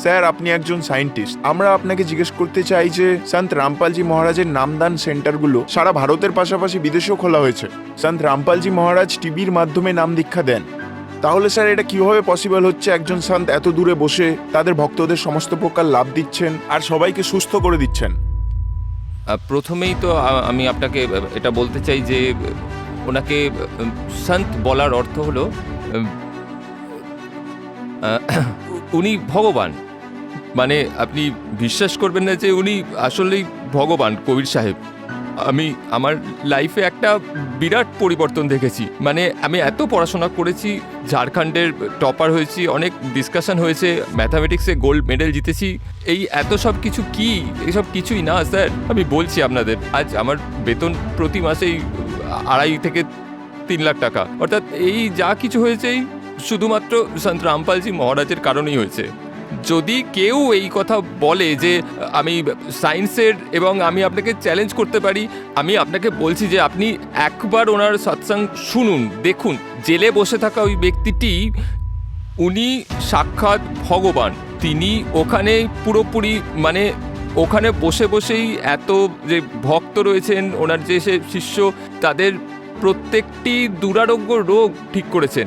Sir, আপনি একজন scientist. আমরা আপনাকে জিজ্ঞেস করতে চাই যে, সন্ত রামপালজি মহারাজের নামদান সেন্টারগুলো সারা ভারতের পাশাপাশি বিদেশেও খোলা হয়েছে। সন্ত রামপালজি মহারাজ টিভির মাধ্যমে নাম দীক্ষা দেন। তাহলে স্যার, এটা কীভাবে পসিবল হচ্ছে একজন সন্ত এত দূরে বসে তাদের ভক্তদের সমস্ত প্রকার লাভ দিচ্ছেন আর সবাইকে সুস্থ করে দিচ্ছেন? প্রথমেই তো আমি আপনাকে এটা বলতে চাই যে, ওনাকে সন্ত বলার অর্থ হলো উনি ভগবান। মানে আপনি বিশ্বাস করবেন না যে উনি আসলেই ভগবান কবির সাহেব। আমি, আমার লাইফে একটা বিরাট পরিবর্তন দেখেছি। মানে আমি এত পড়াশোনা করেছি, ঝাড়খণ্ডের টপার হয়েছি, অনেক ডিসকাশন হয়েছে ম্যাথামেটিক্সে গোল্ড মেডেল জিতেছি। এই এত সব কিছু কি? এইসব কিছুই না স্যার আমি বলছি আপনাদের, আজ আমার বেতন প্রতি মাসেই আড়াই থেকে তিন লাখ টাকা। অর্থাৎ এই যা কিছু হয়েছে শুধুমাত্র সন্ত রামপালজি মহারাজের কারণেই হয়েছে। যদি কেউ এই কথা বলে যে, আমি সায়েন্সের এবং আমি আপনাকে চ্যালেঞ্জ করতে পারি, আমি আপনাকে বলছি যে, আপনি একবার ওনার সৎসঙ্গ শুনুন, দেখুন। জেলে বসে থাকা ওই ব্যক্তিটি, উনি সাক্ষাৎ ভগবান। তিনি ওখানে পুরোপুরি মানে ওখানে বসে বসেই এত যে ভক্ত রয়েছেন, ওনার যে সে শিষ্য, তাদের প্রত্যেকটি দুরারোগ্য রোগ ঠিক করেছেন।